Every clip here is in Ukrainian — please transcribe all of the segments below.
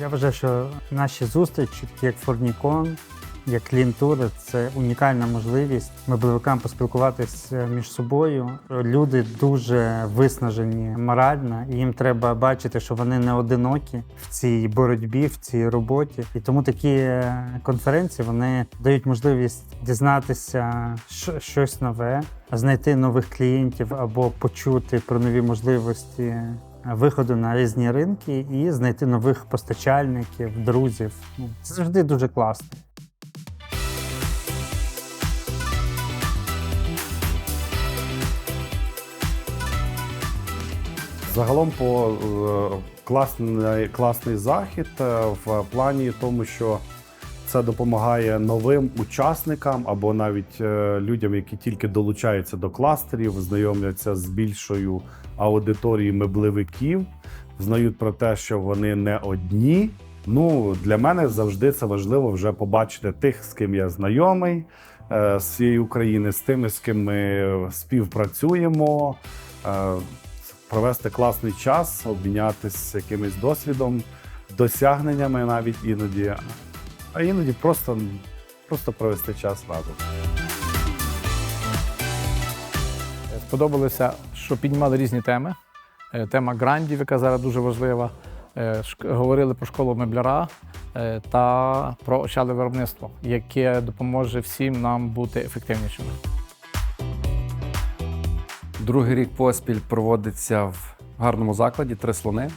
Я вважаю, що наші зустрічі, такі як Форнікон, як Клінтури, це унікальна можливість меблевикам поспілкуватися між собою. Люди дуже виснажені морально, і їм треба бачити, що вони не одинокі в цій боротьбі, в цій роботі. І тому такі е, конференції вони дають можливість дізнатися щось нове, знайти нових клієнтів або почути про нові можливості виходу на різні ринки і знайти нових постачальників, друзів. Ну, Це завжди дуже класно. Загалом по е, класний, класний захід е, в плані тому, що це допомагає новим учасникам або навіть е, людям, які тільки долучаються до кластерів, знайомляться з більшою аудиторією меблевиків, знають про те, що вони не одні. Ну, для мене завжди це важливо вже побачити тих, з ким я знайомий е, з цієї України, з тими, з ким ми співпрацюємо. е, провести класний час, обмінятися якимось досвідом, досягненнями навіть іноді, а іноді просто, просто провести час разом. Сподобалося, що піднімали різні теми. Е, Тема грандів, яка зараз дуже важлива. Е, Говорили про школу мебляра е, та про очале виробництво, яке допоможе всім нам бути ефективнішими. Другий рік поспіль проводиться в гарному закладі три слони.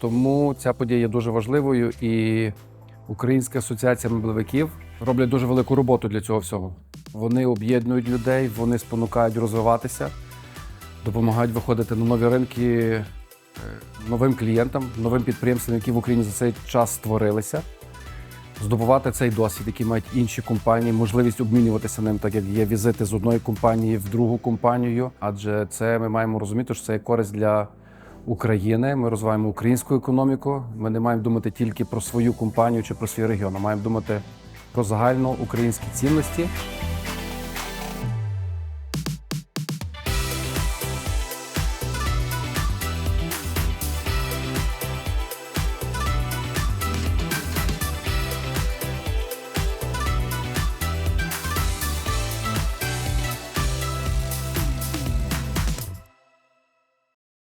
Тому ця подія є дуже важливою і Українська асоціація меблевиків роблять дуже велику роботу для цього всього. Вони об'єднують людей, вони спонукають розвиватися, допомагають виходити на нові ринки е, новим клієнтам, новим підприємствам, які в Україні за цей час створилися. Здобувати цей досвід, який мають інші компанії, можливість обмінюватися ним, так як є візити з одної компанії в другу компанію. Адже це ми маємо розуміти, що це є користь для України. Ми розвиваємо українську економіку. Ми не маємо думати тільки про свою компанію чи про свій регіон. а Маємо думати про загально українські цінності.